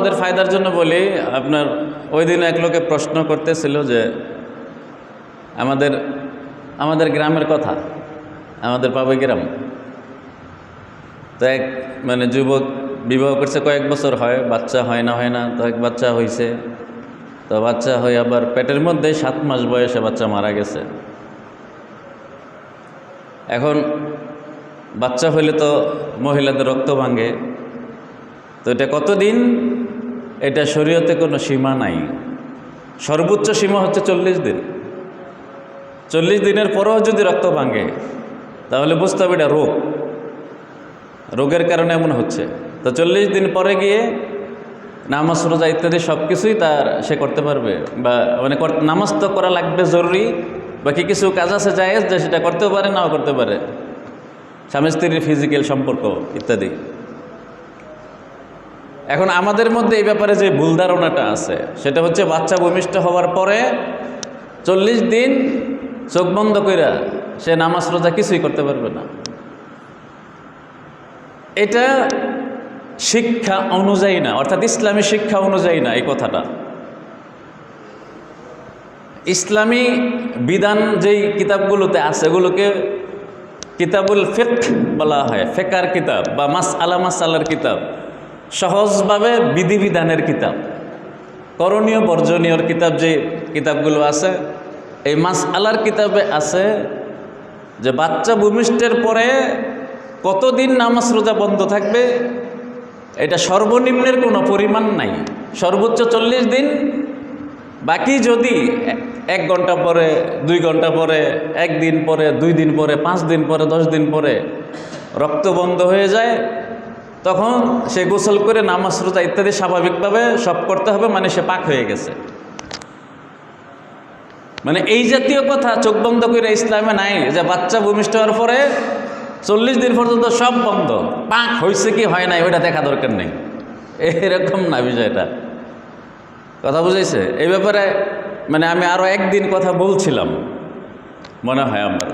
আমাদের ফায়দার জন্য বলি, আপনার ওই দিন এক লোকে প্রশ্ন করতেছিল যে, আমাদের আমাদের গ্রামের কথা, আমাদের পাবে গ্রাম। তো এক মানে যুবক বিবাহ করছে, কয়েক বছর হয়, বাচ্চা হয় না হয় না, তো এক বাচ্চা হয়েছে তো বাচ্চা হয়ে আবার পেটের মধ্যে সাত মাস বয়সে বাচ্চা মারা গেছে। এখন বাচ্চা হইলে তো মহিলাদের রক্ত ভাঙে। তো এটা কতদিন এটা শরীয়তে কোনো সীমা নাই। সর্বোচ্চ সীমা হচ্ছে চল্লিশ দিন। চল্লিশ দিনের পরেও যদি রক্ত ভাঙে, তাহলে বুঝতে হবে এটা রোগ। রোগের কারণে এমন হচ্ছে। তো চল্লিশ দিন পরে গিয়ে নামাজ, রোজা ইত্যাদি সব কিছুই তার সে করতে পারবে বা মানে নামাজ তো করা লাগবে জরুরি, বাকি কিছু কাজ আছে জায়েজ যে সেটা করতেও পারে, নাও করতে পারে। স্বামী স্ত্রীর ফিজিক্যাল সম্পর্ক ইত্যাদি। এখন আমাদের মধ্যে এই ব্যাপারে যে ভুল ধারণাটা আছে, সেটা হচ্ছে বাচ্চা ভূমিষ্ঠ হওয়ার পরে চল্লিশ দিন চোখ বন্ধ কইরা সে নামাজ রোজা কিছুই করতে পারবে না। এটা শিক্ষা অনুযায়ী না, অর্থাৎ ইসলামী শিক্ষা অনুযায়ী না এই কথাটা। ইসলামী বিধান যেই কিতাবগুলোতে আছে, এগুলোকে কিতাবুল ফেক বলা হয়, ফেকার কিতাব বা মাস আলা মাস আলার কিতাব। সহজভাবে বিধিবিধানের কিতাব। করণীয়, বর্জনীয়র কিতাব যে কিতাবগুলো আছে, এই মাস আলার কিতাবে আছে যে বাচ্চা ভূমিষ্ঠের পরে কতদিন নামাজ রোজা বন্ধ থাকবে, এটা সর্বনিম্নের কোনো পরিমাণ নাই। সর্বোচ্চ চল্লিশ দিন। বাকি যদি এক ঘণ্টা পরে, দুই ঘণ্টা পরে, একদিন পরে, দুই দিন পরে, পাঁচ দিন পরে, দশ দিন পরে রক্ত বন্ধ হয়ে যায় তখন সে গোসল করে নামাজ, রোজা ইত্যাদি স্বাভাবিকভাবে সব করতে হবে মানে সে পাক হয়ে গেছে। মানে এই জাতীয় কথা চোখ বন্ধ করে ইসলামে নাই, যে বাচ্চা ভূমিষ্ঠ হওয়ার পরে চল্লিশ দিন পর্যন্ত সব বন্ধ। পাক হয়েছে কি হয় নাই, ওইটা দেখা দরকার নেই। এরকম না বিষয়টা। কথা বুঝাইছে? এই ব্যাপারে মানে আমি আরও একদিন কথা বলছিলাম, মনে হয় আমার।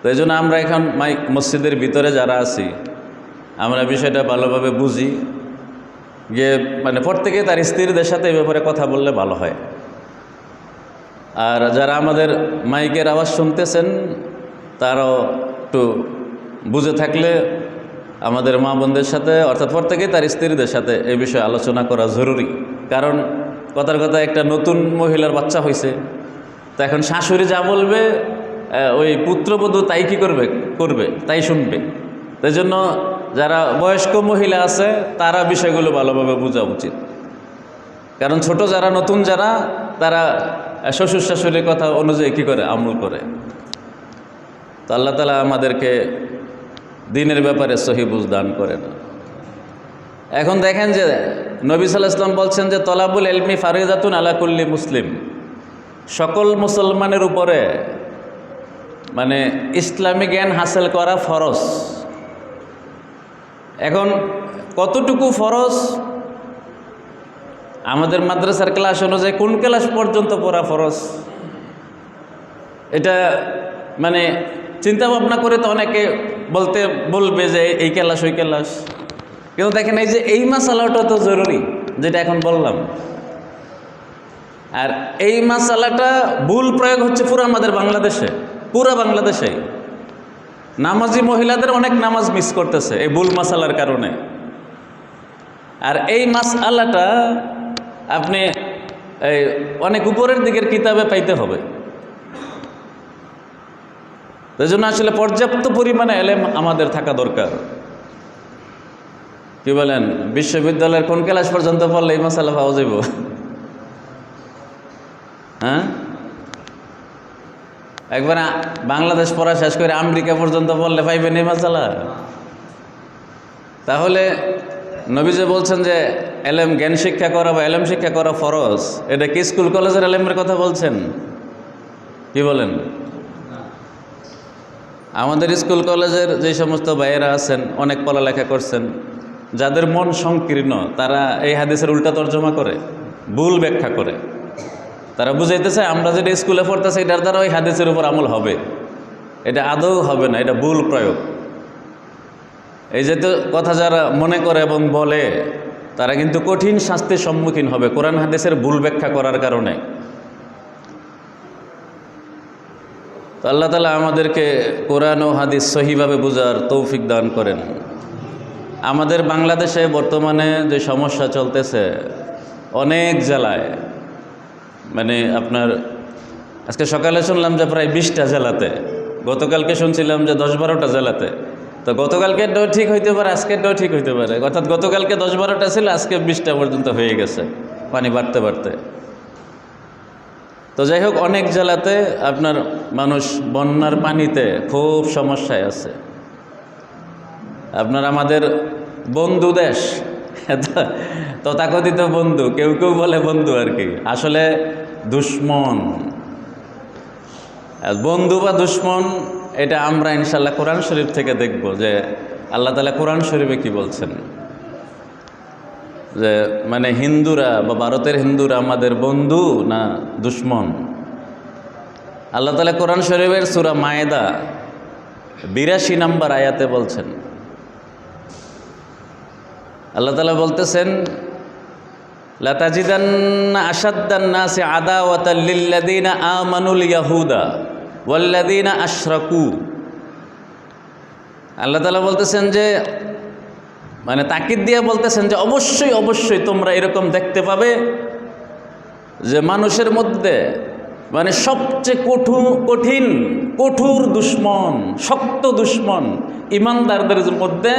তো এই জন্য আমরা এখন মাই মসজিদের ভিতরে যারা আছি আমরা বিষয়টা ভালোভাবে বুঝি যে মানে প্রত্যেকে তার স্ত্রীদের সাথে এই ব্যাপারে কথা বললে ভালো হয়। আর যারা আমাদের মাইকের আওয়াজ শুনতেছেন, তারাও একটু বুঝে থাকলে আমাদের মা বোনদের সাথে, অর্থাৎ প্রত্যেকেই তার স্ত্রীদের সাথে এই বিষয়ে আলোচনা করা জরুরি। কারণ কথার কথা একটা নতুন মহিলার বাচ্চা হয়েছে তো এখন শাশুড়ি যা বলবে ওই পুত্রবধূ তাই কি করবে করবে, তাই শুনবে। তাই জন্য যারা বয়স্ক মহিলা আছে, তারা বিষয়গুলো ভালোভাবে বোঝা উচিত। কারণ ছোট যারা, নতুন যারা, তারা শ্বশুর শাশুড়ির কথা অনুযায়ী কী করে? আমল করে। তো আল্লাহ তালা আমাদেরকে দিনের ব্যাপারে সহিবুজ দান করেন। এখন দেখেন যে নবী সাল্লাহ ইসলাম বলছেন যে, তলাবুল এলমি ফারিদাতুন আলাকুল্লি মুসলিম। সকল মুসলমানের উপরে মানে ইসলামী জ্ঞান হাসিল করা ফরজ। এখন কতটুকু ফরজ? আমাদের মাদ্রাসার ক্লাস অনুযায়ী কোন ক্লাস পর্যন্ত পড়া ফরজ? এটা মানে চিন্তা ভাবনা করে তো অনেকে বলতে, বলবে যে এই ক্লাস ওই ক্লাস কিন্তু দেখেন এই যে এই মশালাটা তো জরুরি, যেটা এখন বললাম। আর এই মশালাটা ভুল প্রয়োগ হচ্ছে পুরো আমাদের বাংলাদেশে, পুরো বাংলাদেশে। নামাজি মহিলাদের অনেক নামাজ মিস করতেছে, এই ভুল মশালার কারণে। আর এই মাস আল্লাটা আপনি, এই অনেক উপরের দিকের কিতাবে পাইতে হবে। এই জন্য আসলে পর্যাপ্ত পরিমাণে এলেম আমাদের থাকা দরকার। কি বলেন, বিশ্ববিদ্যালয়ের কোন ক্লাস পর্যন্ত পড়লে এই মশালা পাওয়া যাব হ্যাঁ? একবার বাংলাদেশ পড়া শেষ করে আমেরিকা পর্যন্ত পড়লে পাইবেন এই মশালা তাহলে নবী যে বলছেন যে, এলেম জ্ঞান শিক্ষা করা বা এলেম শিক্ষা করা ফরজ। এটা কি স্কুল, কলেজের এলেমের কথা বলছেন? কি বলেন? আমাদের স্কুল, কলেজের যে সমস্ত ভাইয়েরা আছেন, অনেক পড়ালেখা করছেন, যাদের মন সংকীর্ণ, তারা এই হাদিসের উল্টা তর্জমা করে, ভুল ব্যাখ্যা করে। তারা বুঝাইতেছে, আমরা যেটা স্কুলে পড়তেছি, এটার দ্বারা ওই হাদিসের উপর আমল হবে। এটা আদৌ হবে না, এটা ভুল প্রয়োগ। এই যে কথা যারা মনে করে এবং বলে, তারা কিন্তু কঠিন শাস্তির সম্মুখীন হবে কোরআন হাদিসের ভুল ব্যাখ্যা করার কারণে। তো আল্লাহ তালা আমাদেরকে কোরআন ও হাদিস সহিভাবে বোঝার তৌফিক দান করেন। আমাদের বাংলাদেশে বর্তমানে যে সমস্যা চলতেছে, অনেক জেলায় মানে আপনার, আজকে সকালে শুনলাম যে প্রায় বিশটা জেলাতে, গতকালকে শুনছিলাম যে দশ বারোটা জেলাতে। তো গতকালকে ডো ঠিক হইতে পারে, আজকের ডো ঠিক হইতে পারে। অর্থাৎ গতকালকে দশ বারোটা ছিল, আজকে বিশটা পর্যন্ত হয়ে গেছে, পানি বাড়তে বাড়তে। তো যাই হোক, অনেক জেলাতে আপনার মানুষ বন্যার পানিতে খুব সমস্যায় আছে। আপনার আমাদের বন্ধু দেশ তথাকথিত বন্ধু, কেউ কেউ বলে বন্ধু আর কি। আসলে দুশ্মন। বন্ধু বা দুশ্মন, এটা আমরা ইনশাল্লাহ কোরআন শরীফ থেকে দেখব যে আল্লাহ তালা কোরআন শরীফে কি বলছেন। যে মানে হিন্দুরা বা ভারতের হিন্দুরা আমাদের বন্ধু না দুশ্মন? আল্লাহ তালা কোরআন শরীফের সুরা মায়েদা বিরাশি নাম্বার আয়াতে বলছেন আল্লাহ তালা বলতেছেন, লাতাজিদান্না আসাদ্দান্না সে আদা ওয়াতাল্লিল্লাদিনা আমানুল ইয়াহুদা ওয়াল্লাদিনা আশরাকু। আল্লাহ তালা বলতেছেন যে মানে তাকিদ দিয়ে বলতেছেন যে, অবশ্যই অবশ্যই তোমরা এরকম দেখতে পাবে যে মানুষের মধ্যে মানে সবচেয়ে কঠোর কঠিন, কঠোর দুশ্মন, শক্ত দুশ্মন ইমানদারদের মধ্যে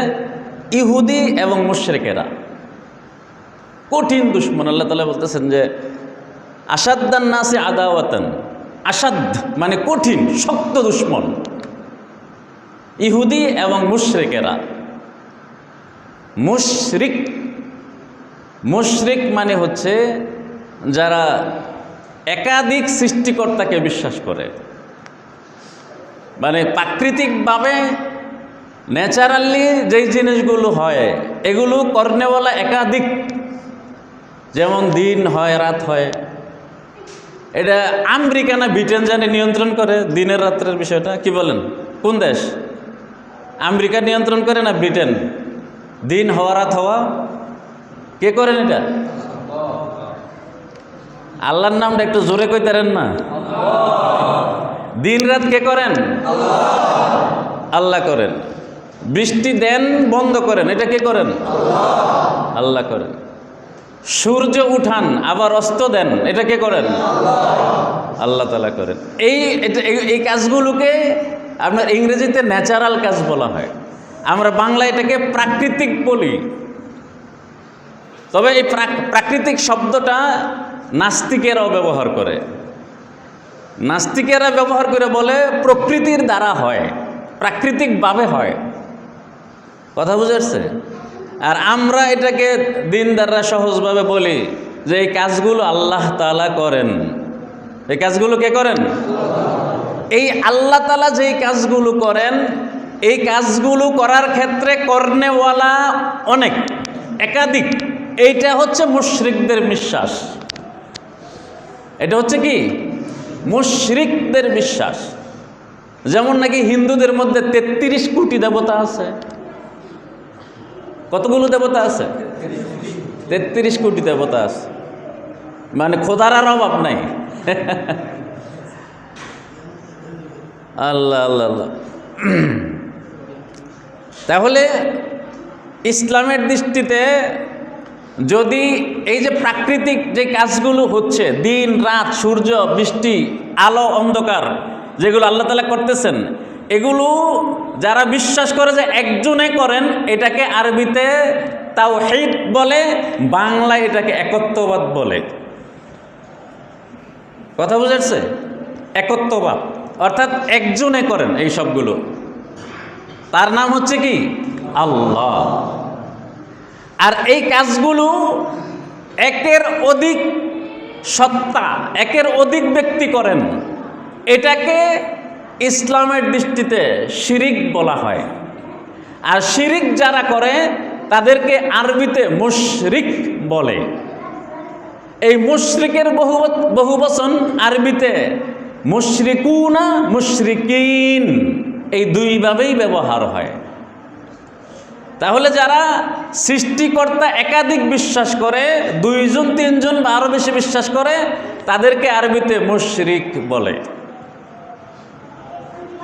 ইহুদি এবং মুশ্রেকেরা। কঠিন দুশ্মন, আল্লাহ তালা বলতেছেন যে আসাদ্দান নাসে আদাওয়াতান আসাদ মানে কঠিন, শক্ত দুশ্মন। ইহুদি এবং মুশ্রেকেরা। মুশরিক মুশরিক মানে হচ্ছে যারা একাধিক সৃষ্টিকর্তাকে বিশ্বাস করে। মানে প্রাকৃতিকভাবে ন্যাচারালি যেই জিনিসগুলো হয়, এগুলো কর্নেওয়ালা একাধিক। যেমন দিন হয়, রাত হয়। এটা আমেরিকা না ব্রিটেন জানে নিয়ন্ত্রণ করে? দিনের রাত্রের বিষয়টা, কি বলেন? কোন দেশ? আমেরিকা নিয়ন্ত্রণ করে না ব্রিটেন? দিন হওয়া, রাত হওয়া? কে করেন এটা? আল্লাহর নামটা একটু জোরে কইতারেন না? দিন, রাত কে করেন? আল্লাহ করেন। বৃষ্টি দেন, বন্ধ করেন। এটা কে করেন? আল্লাহ করেন। সূর্য উঠান, আবার অস্ত দেন। এটা কে করেন? আল্লাহ তালা করেন। এই এই- কাজগুলোকে আপনার ইংরেজিতে ন্যাচারাল কাজ বলা হয়। আমরা বাংলা এটাকে প্রাকৃতিক বলি। তবে এই প্রাক- প্রাকৃতিক শব্দটা নাস্তিকেরাও ব্যবহার করে। নাস্তিকেরা ব্যবহার করে বলে প্রকৃতির দ্বারা হয়, প্রাকৃতিকভাবে হয়। কথা বুঝাচ্ছে আর আমরা এটাকে দিন দ্বারা সহজভাবে বলি যে এই কাজগুলো আল্লাহ তালা করেন। এই কাজগুলো কে করেন? এই আল্লাহ তালা যেই কাজগুলো করেন, এই কাজগুলো করার ক্ষেত্রে কর্নেওয়ালা অনেক, একাধিক। এইটা হচ্ছে মুশরিকদের বিশ্বাস। এটা হচ্ছে কি? মুশরিকদের বিশ্বাস। যেমন নাকি হিন্দুদের মধ্যে তেত্রিশ কোটি দেবতা আছে। কতগুলো দেবতা আছে? তেত্রিশ কোটি দেবতা আছে। মানে খোদার আর অভাব নাই। আল্লাহ আল্লাহ আল্লাহ। তাহলে ইসলামের দৃষ্টিতে যদি এই যে প্রাকৃতিক যে কাজগুলো হচ্ছে, দিন, রাত, সূর্য, বৃষ্টি, আলো, অন্ধকার, যেগুলো আল্লাহ তালা করতেছেন এগুলো যারা বিশ্বাস করে যে একজনে করেন, এটাকে আরবিতে তাও হেদ বলে, বাংলায় এটাকে একত্ববাদ বলে। কথা বুঝাচ্ছে একত্ববাদ। অর্থাৎ একজনে করেন এই সবগুলো। তার নাম হচ্ছে কি? আল্লাহ। আর এই কাজগুলো একের অধিক সত্তা, একের অধিক ব্যক্তি করেন। এটাকে ইসলামের দৃষ্টিতে শিরিক বলা হয়। আর শিরিক যারা করে, তাদেরকে আরবিতে মুশরিক বলে। এই মুশরিকের বহু বহু বচন আরবিতে, মুশরিকুনা মুশরিকিন। এই দুইভাবেই ব্যবহার হয়। তাহলে যারা সৃষ্টিকর্তা একাধিক বিশ্বাস করে, দুইজন, তিনজন বা আরও বেশি বিশ্বাস করে, তাদেরকে আরবিতে মুশরিক বলে।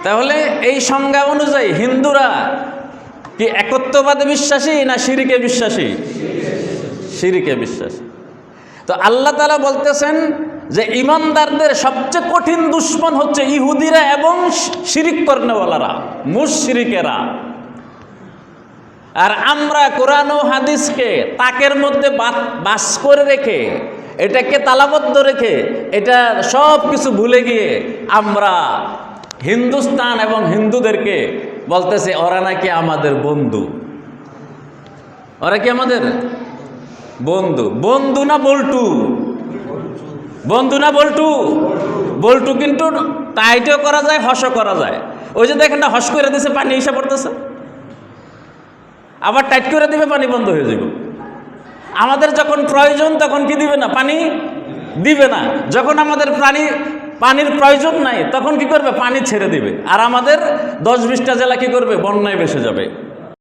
তাহলে এই সংজ্ঞা অনুযায়ী হিন্দুরা কি একত্ববাদে বিশ্বাসী না শিরিকে বিশ্বাসী? শিরিকে বিশ্বাসী। তো আল্লাহ তালা বলতেছেন যে ইমানদারদের সবচেয়ে কঠিন দুশ্মন হচ্ছে ইহুদিরা এবং শিরিক কর্নেওয়ালারা মুশরিকেরা আর আমরা কোরআন ও হাদিসকে তাকের মধ্যে বাস করে রেখে, এটাকে তালাবদ্ধ রেখে, এটা সব কিছু ভুলে গিয়ে আমরা হিন্দুস্তান এবং হিন্দুদেরকে বলতেছে, ওরা নাকি আমাদের বন্ধু। ওরা কি আমাদের? বন্ধু। বন্ধু না বল্টু? বন্ধু না বল্টু? বল্টু কিন্তু টাইটও করা যায়, হসও করা যায়। ওই যে দেখেন হস করে দিছে, পানি এসে পড়তেছে। আবার টাইট করে দিবে, পানি বন্ধ হয়ে যাবে আমাদের যখন প্রয়োজন, তখন কি দিবে না? পানি দিবে না। যখন আমাদের প্রাণী পানির প্রয়োজন নাই, তখন কি করবে? পানি ছেড়ে দিবে। আর আমাদের দশ বিশটা জেলা কি করবে? বন্যায় বেসে যাবে।